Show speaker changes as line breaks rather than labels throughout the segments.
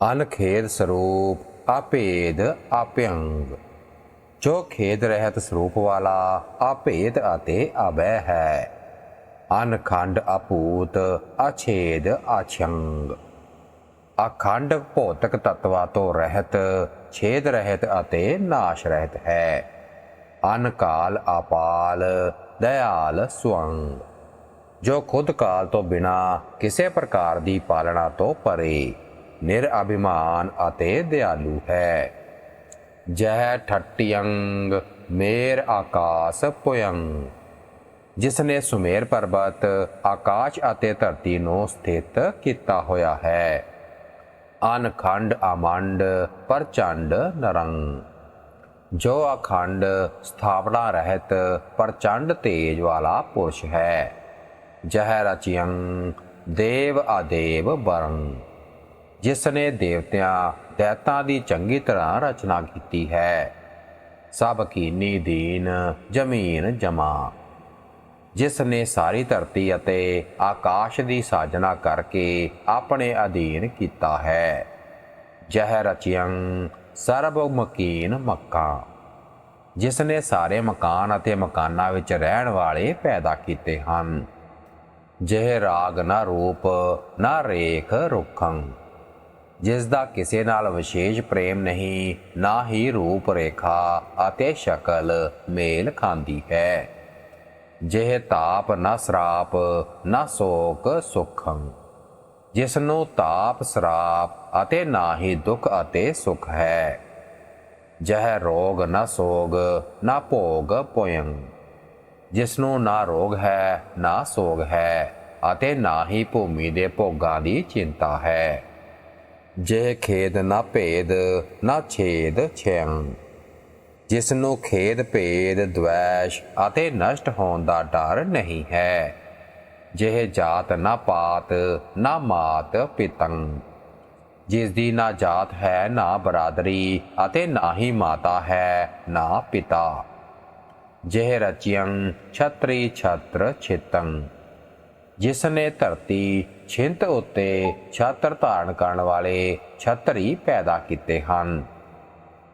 ਅਨਖੇਦ ਸਰੂਪ ਆਪੇਦ ਆਪਿਅੰਗ ਜੋ ਖੇਦ ਰਹਿਤ ਸਰੂਪ ਵਾਲਾ ਆਪੇਦ ਅਤੇ ਅਬੈ ਹੈ, ਅਨਖੰਡ ਅਪੂਤ ਅਛੇਦ ਅਛੰਗ। ਅਖੰਡ ਭੌਤਿਕ ਤਤਵਾ ਤੋਂ ਰਹਿਤ, ਛੇਦ ਰਹਿਤ ਅਤੇ ਨਾਸ਼ ਰਹਿਤ ਹੈ। ਅਨਕਾਲ ਆਪਾਲ ਦਇਆਲ ਸੁਅੰਗ। ਜੋ ਖੁਦ ਕਾਲ ਤੋਂ ਬਿਨਾ ਕਿਸੇ ਪ੍ਰਕਾਰ ਦੀ ਪਾਲਣਾ ਤੋਂ ਪਰੇ ਨਿਰਅਭਿਮਾਨ ਅਤੇ ਦਿਆਲੂ ਹੈ। ਜਹ ਠੱਟਿਯੰਗ ਮੇਰ ਆਕਾਸ ਪੁਯੰਗ ਜਿਸ ਨੇ ਸੁਮੇਰ ਪਰਬਤ, ਆਕਾਸ਼ ਅਤੇ ਧਰਤੀ ਨੂੰ ਸਥਿਤ ਕੀਤਾ ਹੋਇਆ ਹੈ। ਅਨਖੰਡ ਅਮੰਡ, ਪ੍ਰਚੰਡ ਨਰੰਗ ਜੋ ਅਖੰਡ ਸਥਾਪਨਾ ਰਹਿਤ, ਪ੍ਰਚੰਡ ਤੇਜ ਵਾਲਾ ਪੁਰਸ਼ ਹੈ। ਜਹ ਰਚਿਯੰ, ਦੇਵ ਆਦੇਵ ਬਰੰ। ਜਿਸ ਨੇ ਦੇਵਤਿਆਂ, ਦੈਤਾਂ ਦੀ ਚੰਗੀ ਤਰ੍ਹਾਂ ਰਚਨਾ ਕੀਤੀ ਹੈ। ਸਭ ਕੀਨੀ ਦੀਨ, ਜ਼ਮੀਨ ਜਮਾ। ਜਿਸ ਨੇ ਸਾਰੀ ਧਰਤੀ ਅਤੇ ਆਕਾਸ਼ ਦੀ ਸਾਜਨਾ ਕਰਕੇ ਆਪਣੇ ਅਧੀਨ ਕੀਤਾ ਹੈ। ਜਹ ਰਚਿਯੰ ਸਰਬਮਕੀਨ ਮੱਕਾ ਜਿਸ ਨੇ ਸਾਰੇ ਮਕਾਨ ਅਤੇ ਮਕਾਨਾਂ ਵਿੱਚ ਰਹਿਣ ਵਾਲੇ ਪੈਦਾ ਕੀਤੇ ਹਨ। ਜਿਹ ਰਾਗ ਨਾ ਰੂਪ, ਨਾ ਰੇਖ ਰੁਖੰ। ਜਿਸ ਦਾ ਕਿਸੇ ਨਾਲ ਵਿਸ਼ੇਸ਼ ਪ੍ਰੇਮ ਨਹੀਂ, ਨਾ ਹੀ ਰੂਪ ਰੇਖਾ ਅਤੇ ਸ਼ਕਲ ਮੇਲ ਖਾਂਦੀ ਹੈ। ਜਿਹ ਤਾਪ ਨਾ ਸਰਾਪ, ਨਾ ਸੋਕ ਸੁਖੰ। ਜਿਸ ਨੂੰ ਤਾਪ ਸਰਾਪ ਅਤੇ ਨਾ ਹੀ ਦੁੱਖ ਅਤੇ ਸੁਖ ਹੈ। ਜਹ ਰੋਗ ਨਾ ਸੋਗ, ਨਾ ਭੋਗ ਪੋਯੰ ਜਿਸ ਨੂੰ ਨਾ ਰੋਗ ਹੈ, ਨਾ ਸੋਗ ਹੈ ਅਤੇ ਨਾ ਹੀ ਭੂਮੀ ਦੇ ਭੋਗਾਂ ਦੀ ਚਿੰਤਾ ਹੈ। ਜੇ ਖੇਦ ਨਾ ਭੇਦ, ਨਾ ਛੇਦ ਛਿਅੰ ਜਿਸ ਨੂੰ ਖੇਦ ਭੇਦ ਦ્વੈਸ਼ ਅਤੇ ਨਸ਼ਟ ਹੋਣ ਦਾ ਡਰ ਨਹੀਂ ਹੈ, ਜਿਹ ਜਾਤ ਨਾ ਪਾਤ, ਨਾ ਮਾਤ ਪਿਤੰ ਜਿਸ ਦੀ ਨਾ ਜਾਤ ਹੈ, ਨਾ ਬਰਾਦਰੀ ਅਤੇ ਨਾ ਹੀ ਮਾਤਾ ਹੈ, ਨਾ ਪਿਤਾ। ਜਿਹ ਰਚਿਯੰ ਛਤਰੀ ਛਤਰ ਛਿਤੰ ਜਿਸ ਨੇ ਧਰਤੀ ਛਿੰਤ ਉੱਤੇ ਛਤਰ ਧਾਰਨ ਕਰਨ ਵਾਲੇ ਛਤਰੀ ਪੈਦਾ ਕੀਤੇ ਹਨ।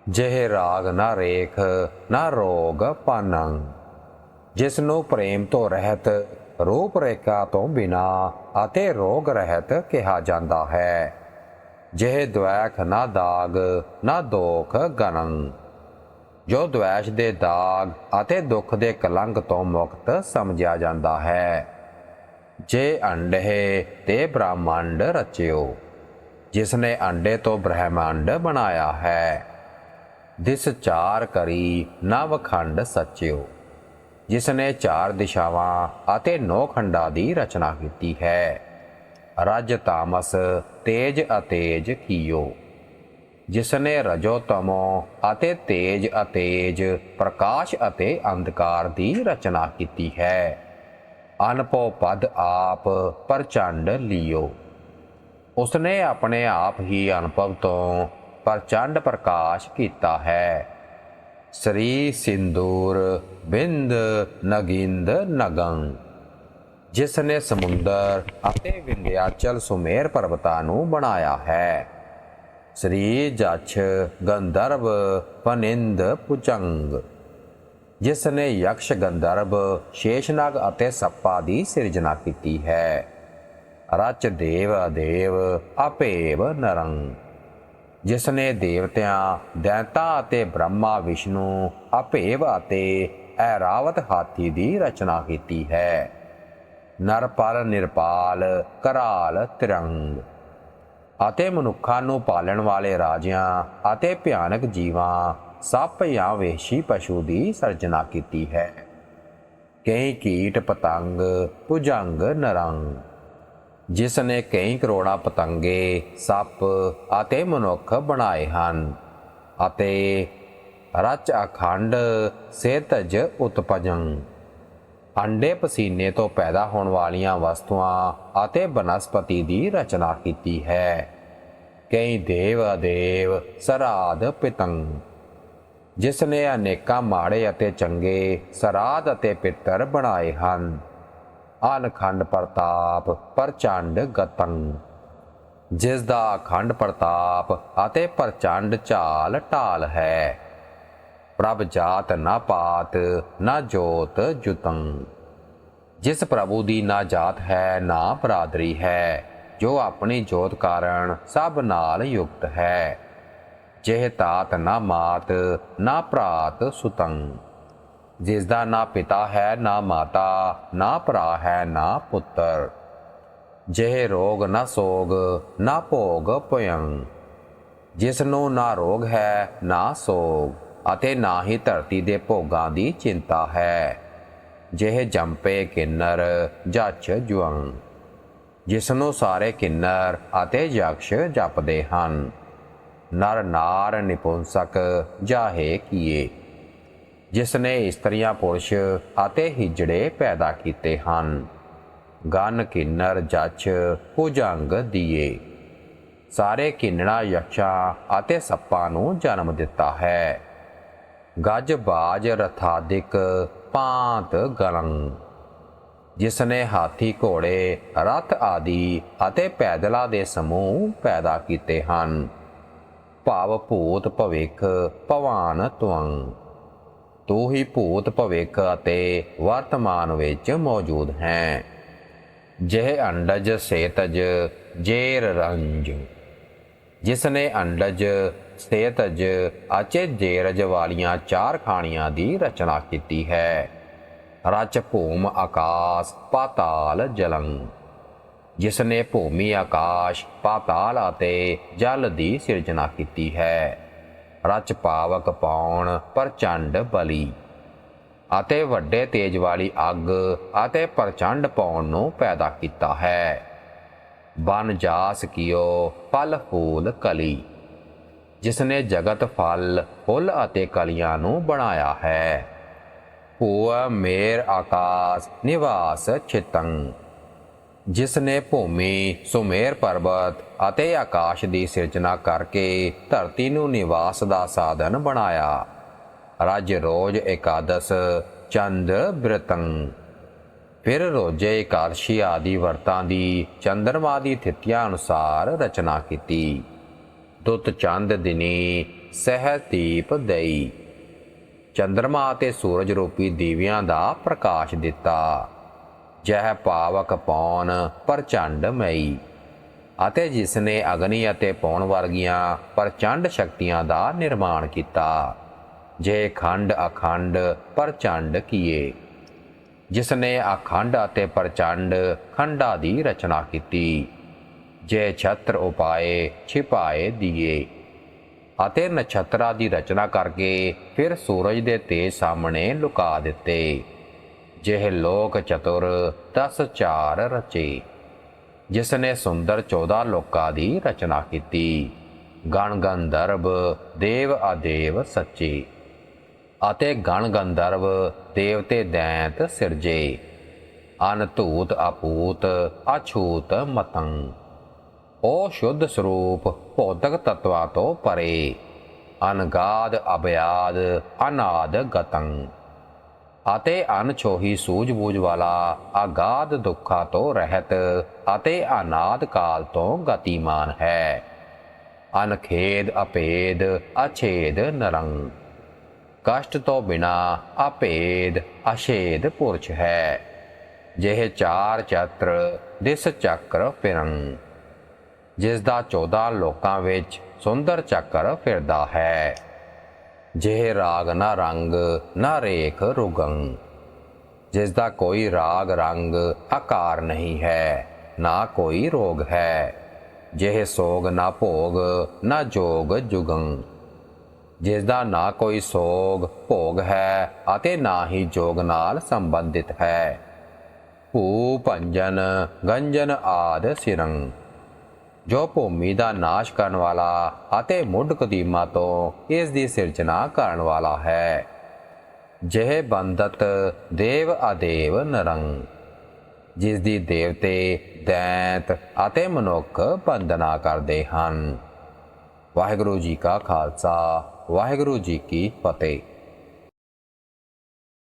ਜਿਹੇ ਰਾਗ ਨਾ ਰੇਖ, ਨਾ ਰੋਗ ਪਾਨੰ। ਜਿਸ ਨੂੰ ਪ੍ਰੇਮ ਤੋਂ ਰਹਿਤ, ਰੂਪ ਰੇਖਾ ਤੋਂ ਬਿਨਾ ਅਤੇ ਰੋਗ ਰਹਿਤ ਕਿਹਾ ਜਾਂਦਾ ਹੈ। ਜਿਹੇ ਦ્વੈਖ ਨਾ ਦਾਗ, ਨਾ ਦੋਖ ਗਨੰ। ਜੋ ਦ્વੈਸ਼ ਦੇ ਦਾਗ ਅਤੇ ਦੁੱਖ ਦੇ ਕਲੰਕ ਤੋਂ ਮੁਕਤ ਸਮਝਿਆ ਜਾਂਦਾ ਹੈ। ਜੇ ਅੰਡੇ ਤੇ ਬ੍ਰਹਮੰਡ ਰਚਿਓ ਜਿਸ ਨੇ ਅੰਡੇ ਤੋਂ ਬ੍ਰਹਮੰਡ ਬਣਾਇਆ ਹੈ, ਦਿਸ ਚਾਰ ਕਰੀ ਨਵਖੰਡ ਸਚਿਓ ਜਿਸ ਨੇ ਚਾਰ ਦਿਸ਼ਾਵਾਂ ਅਤੇ ਨੌ ਖੰਡਾਂ ਦੀ ਰਚਨਾ ਕੀਤੀ ਹੈ। ਰਜ ਤਾਮਸ, ਤੇਜ ਅਤੇਜ ਕੀਓ ਜਿਸ ਨੇ ਰਜੋ ਤਮੋ ਅਤੇ ਤੇਜ ਅਤੇਜ, ਪ੍ਰਕਾਸ਼ ਅਤੇ ਅੰਧਕਾਰ ਦੀ ਰਚਨਾ ਕੀਤੀ ਹੈ। ਅਨਪੋ ਪਦ ਆਪ ਪ੍ਰਚੰਡ ਲਿਓ। ਉਸਨੇ ਆਪਣੇ ਆਪ ਹੀ ਅਨੁਭਵ ਤੋਂ ਪ੍ਰਚੰਡ ਪ੍ਰਕਾਸ਼ ਕੀਤਾ ਹੈ। ਸ੍ਰੀ ਸਿੰਦੂਰ ਬਿੰਦ ਨਗਿੰਦ ਨਗੰ ਜਿਸ ਨੇ ਸਮੁੰਦਰ ਅਤੇ ਵਿੰਧਿਆਚਲ ਸੁਮੇਰ ਪਰਬਤਾਂ ਨੂੰ ਬਣਾਇਆ ਹੈ। ਸ੍ਰੀ ਜਛ ਗੰਧਰਵ ਪਨਿੰਦ ਪੁਚੰਗ ਜਿਸ ਨੇ ਯਕਸ਼ ਗੰਧਰਵ, ਸ਼ੇਸ਼ਨਾਗ ਅਤੇ ਸੱਪਾ ਦੀ ਸਿਰਜਣਾ ਕੀਤੀ ਹੈ। ਰਚ ਦੇਵ ਦੇਵ ਆਪੇਵ ਨਰੰ। ਜਿਸ ਨੇ ਦੇਵਤਿਆਂ, ਦੈਂਤਾ ਅਤੇ ਬ੍ਰਹਮਾ ਵਿਸ਼ਨੂੰ ਅਭੇਵ ਅਤੇ ਐਰਾਵਤ ਹਾਥੀ ਦੀ ਰਚਨਾ ਕੀਤੀ ਹੈ। ਨਰਪਾਲ ਨਿਰਪਾਲ ਕਰਾਲ ਤਿਰੰਗ। ਅਤੇ ਮਨੁੱਖਾਂ ਨੂੰ ਪਾਲਣ ਵਾਲੇ ਰਾਜਿਆਂ ਅਤੇ ਭਿਆਨਕ ਜੀਵਾਂ ਸੱਪ ਜਾਂ ਵੇਸ਼ੀ ਪਸ਼ੂ ਦੀ ਸਰਜਨਾ ਕੀਤੀ ਹੈ। ਕਈ ਕੀਟ ਪਤੰਗ, ਭੁਜੰਗ, ਨਰੰਗ। ਜਿਸ ਨੇ ਕਈ ਕਰੋੜਾਂ ਪਤੰਗੇ, ਸੱਪ ਅਤੇ ਮਨੁੱਖ ਬਣਾਏ ਹਨ ਅਤੇ ਰਚ ਅਖੰਡ, ਸਿਹਤਜ ਉਤਪਜੰ। ਅੰਡੇ ਪਸੀਨੇ ਤੋਂ ਪੈਦਾ ਹੋਣ ਵਾਲੀਆਂ ਵਸਤੂਆਂ ਅਤੇ ਬਨਸਪਤੀ ਦੀ ਰਚਨਾ ਕੀਤੀ ਹੈ। ਕਈ ਦੇਵ ਅਦੇਵ ਸਰਾਦ ਪਿਤੰਗ। ਜਿਸ ਨੇ ਅਨੇਕਾਂ ਮਾੜੇ ਅਤੇ ਚੰਗੇ, ਸ਼ਰਾਧ ਅਤੇ ਪਿੱਤਰ ਬਣਾਏ ਹਨ। ਅਨਖੰਡ ਪ੍ਰਤਾਪ, ਪ੍ਰਚੰਡ ਗਤੰ। ਜਿਸ ਦਾ ਅਖੰਡ ਪ੍ਰਤਾਪ ਅਤੇ ਪ੍ਰਚੰਡ ਝਾਲ ਢਾਲ ਹੈ। ਪ੍ਰਭ ਜਾਤ ਨਾ ਪਾਤ, ਨਾ ਜੋਤ ਜੁਤੰ। ਜਿਸ ਪ੍ਰਭੂ ਦੀ ਨਾ ਜਾਤ ਹੈ, ਨਾ ਬਰਾਦਰੀ ਹੈ, ਜੋ ਆਪਣੀ ਜੋਤ ਕਾਰਨ ਸਭ ਨਾਲ ਯੁਕਤ ਹੈ। ਜਿਹ ਤਾਤ ਨਾ ਮਾਤ, ਨਾ ਭਰਾਤ ਸੁਤੰ। ਜਿਸ ਦਾ ਨਾ ਪਿਤਾ ਹੈ, ਨਾ ਮਾਤਾ, ਨਾ ਭਰਾ ਹੈ, ਨਾ ਪੁੱਤਰ। ਜਿਹ ਰੋਗ ਨਾ ਸੋਗ, ਨਾ ਭੋਗ ਭਯੰ। ਜਿਸ ਨੂੰ ਨਾ ਰੋਗ ਹੈ, ਨਾ ਸੋਗ, ਅਤੇ ਨਾ ਹੀ ਧਰਤੀ ਦੇ ਭੋਗਾਂ ਦੀ ਚਿੰਤਾ ਹੈ। ਜਿਹ ਜੰਪੇ ਕਿੰਨਰ ਜੱਚ ਜੁਵੰ ਜਿਸ ਨੂੰ ਸਾਰੇ ਕਿੰਨਰ ਅਤੇ ਯਕਸ਼ ਜਪਦੇ ਹਨ। ਨਰ ਨਾਰ ਨਿਪੁੰਸਕ ਜਾਹੇ ਕੀਏ। ਜਿਸ ਨੇ ਇਸਤਰੀਆਂ ਪੁਰਸ਼ ਅਤੇ ਹਿਜੜੇ ਪੈਦਾ ਕੀਤੇ ਹਨ, ਗਨ ਕਿੰਨਰ ਜੱਚ ਭੁਜੰਗ ਦੀਏ। ਸਾਰੇ ਕਿੰਨਣਾ ਯਕਸ਼ਾਂ ਅਤੇ ਸੱਪਾਂ ਨੂੰ ਜਨਮ ਦਿੱਤਾ ਹੈ। ਗੱਜ ਬਾਜ ਰਥਾਦਿਕ ਪਾਂਤ ਗਲੰ। ਜਿਸ ਨੇ ਹਾਥੀ ਘੋੜੇ, ਰਥ ਆਦਿ ਅਤੇ ਪੈਦਲਾਂ ਦੇ ਸਮੂਹ ਪੈਦਾ ਕੀਤੇ ਹਨ ਭਾਵ ਭੂਤ ਭਵਿੱਖ ਭਵਾਨ ਤੁੰ ਤੂੰ ਹੀ ਭੂਤ ਭਵਿੱਖ ਅਤੇ ਵਰਤਮਾਨ ਵਿੱਚ ਮੌਜੂਦ ਹੈ। ਜਿਹ ਅੰਡਜ ਸੇਤਜ, ਜੇਰ ਰੰਜ। ਜਿਸ ਨੇ ਅੰਡਜ, ਸੇਤਜ ਅਚੇ ਜੇਰਜ ਵਾਲੀਆਂ ਚਾਰ ਖਾਣੀਆਂ ਦੀ ਰਚਨਾ ਕੀਤੀ ਹੈ। ਰਚ ਭੂਮ, ਆਕਾਸ਼, ਪਾਤਾਲ, ਜਲੰ। ਜਿਸ ਨੇ ਭੂਮੀ ਆਕਾਸ਼, ਪਾਤਾਲ ਅਤੇ ਜਲ ਦੀ ਸਿਰਜਣਾ ਕੀਤੀ ਹੈ। ਰਚ ਪਾਵਕ ਪਾਉਣ ਪ੍ਰਚੰਡ ਬਲੀ ਅਤੇ ਵੱਡੇ ਤੇਜ ਵਾਲੀ ਅੱਗ ਅਤੇ ਪ੍ਰਚੰਡ ਪਾਉਣ ਨੂੰ ਪੈਦਾ ਕੀਤਾ ਹੈ। ਬਨ ਜਾਸ ਕੀਓ ਫਲ ਫੂਲ ਕਲੀ ਜਿਸ ਨੇ ਜਗਤ ਫਲ, ਫੁੱਲ ਅਤੇ ਕਲੀਆਂ ਨੂੰ ਬਣਾਇਆ ਹੈ। ਭੂਆ ਮੇਰ ਆਕਾਸ਼ ਨਿਵਾਸ ਚਿਤੰ ਜਿਸ ਨੇ ਭੂਮੀ, ਸੁਮੇਰ ਪਰਬਤ ਅਤੇ ਆਕਾਸ਼ ਦੀ ਸਿਰਜਣਾ ਕਰਕੇ ਧਰਤੀ ਨੂੰ ਨਿਵਾਸ ਦਾ ਸਾਧਨ ਬਣਾਇਆ। ਰਜ ਰੋਜ ਇਕਾਦਸ, ਚੰਦ ਬ੍ਰਤੰ। ਫਿਰ ਰੋਜੇ ਇਕਾਦਸ਼ੀ ਆਦਿ ਵਰਤਾਂ ਦੀ ਚੰਦਰਮਾ ਦੀ ਥਿਤੀਆਂ ਅਨੁਸਾਰ ਰਚਨਾ ਕੀਤੀ। ਦੁੱਤ ਚੰਦ ਦਿਨੀ ਸਹਿ ਦੀਪ ਦਈ। ਚੰਦਰਮਾ ਅਤੇ ਸੂਰਜ ਰੂਪੀ ਦੀਵਿਆਂ ਦਾ ਪ੍ਰਕਾਸ਼ ਦਿੱਤਾ। ਜਹ ਪਾਵਕ ਪੌਣ ਪ੍ਰਚੰਡ ਮਈ। ਅਤੇ ਜਿਸ ਨੇ ਅਗਨੀ ਅਤੇ ਪੌਣ ਵਰਗੀਆਂ ਪ੍ਰਚੰਡ ਸ਼ਕਤੀਆਂ ਦਾ ਨਿਰਮਾਣ ਕੀਤਾ, ਜੇ ਖੰਡ ਅਖੰਡ ਪ੍ਰਚੰਡ ਕੀਏ। ਜਿਸ ਨੇ ਅਖੰਡ ਅਤੇ ਪ੍ਰਚੰਡ ਖੰਡਾਂ ਦੀ ਰਚਨਾ ਕੀਤੀ, ਜੇ ਛਤਰ ਉਪਾਏ ਛਿਪਾਏ ਦੀਏ। ਅਤੇ ਨਛਤਰਾ ਦੀ ਰਚਨਾ ਕਰਕੇ ਫਿਰ ਸੂਰਜ ਦੇ ਤੇਜ ਸਾਹਮਣੇ ਲੁਕਾ ਦਿੱਤੇ। ਜਿਹ ਲੋਕ ਚਤੁਰ, ਦਸ ਚਾਰ ਰਚੇ। ਜਿਸ ਨੇ ਸੁੰਦਰ 14 ਲੋਕਾਂ ਦੀ ਰਚਨਾ ਕੀਤੀ। ਗਣ ਗੰਧਰਵ, ਦੇਵ ਆਦੇਵ ਸੱਚੇ। ਅਤੇ ਗਣ ਗੰਧਰਵ, ਦੇਵਤੇ ਦੈਂਤ ਸਿਰਜੇ। ਅਨ ਧੂਤ ਆਪੂਤ, ਅਛੂਤ ਮਤੰ। ਉਹ ਸ਼ੁੱਧ ਸਰੂਪ, ਭੌਤਿਕ ਤਤਵਾਂ ਤੋਂ ਪਰੇ। ਅਨਗਾਦ ਅਭਿਆਦ, ਅਨਾਦ ਗਤੰ। ਅਤੇ ਅਨਛੋਹੀ ਸੂਝ-ਬੂਝ ਵਾਲਾ ਆਗਾਦ ਦੁੱਖਾਂ ਤੋਂ ਰਹਿਤ ਅਤੇ ਅਨਾਦ ਕਾਲ ਤੋਂ ਗਤੀਮਾਨ ਹੈ। ਅਨਖੇਦ ਅਪੇਦ, ਅਛੇਦ ਨਰੰਗ ਕਸ਼ਟ ਤੋਂ ਬਿਨਾ ਅਪੇਦ, ਅਛੇਦ ਪੁਰਖ ਹੈ। ਜਿਹੇ ਚਾਰ ਚਤਰ, ਦਿਸ ਚੱਕਰ ਫਿਰੰ। ਜਿਸ ਦਾ 14 ਲੋਕਾਂ ਵਿੱਚ ਸੁੰਦਰ ਚੱਕਰ ਫਿਰਦਾ ਹੈ। ਜਿਹੇ ਰਾਗ ਨਾ ਰੰਗ, ਨਾ ਰੇਖ ਰੁਗੰ ਜਿਸ ਦਾ ਕੋਈ ਰਾਗ ਰੰਗ ਆਕਾਰ ਨਹੀਂ ਹੈ, ਨਾ ਕੋਈ ਰੋਗ ਹੈ। ਜਿਹੇ ਸੋਗ ਨਾ ਭੋਗ, ਨਾ ਜੋਗ ਜੁਗੰ ਜਿਸ ਦਾ ਨਾ ਕੋਈ ਸੋਗ, ਭੋਗ ਹੈ ਅਤੇ ਨਾ ਹੀ ਜੋਗ ਨਾਲ ਸੰਬੰਧਿਤ ਹੈ। ਭੂ ਭੰਜਨ, ਗੰਜਨ ਆਦ ਸਿਰੰ ਜੋ ਭੂਮੀ ਦਾ ਨਾਸ਼ ਕਰਨ ਵਾਲਾ ਅਤੇ ਮੁੱਢ ਕਦੀਮਾ ਤੋਂ ਇਸ ਦੀ ਸਿਰਜਣਾ ਕਰਨ ਵਾਲਾ ਹੈ। ਜਿਹੇ ਬੰਦਤ ਦੇਵ ਆਦੇਵ ਨਰੰਗ ਜਿਸ ਦੀ ਦੇਵਤੇ, ਦੈਂਤ ਅਤੇ ਮਨੁੱਖ ਬੰਦਨਾ ਕਰਦੇ ਹਨ। ਵਾਹਿਗੁਰੂ ਜੀ ਕਾ ਖਾਲਸਾ, ਵਾਹਿਗੁਰੂ ਜੀ ਕੀ ਫਤਿਹ।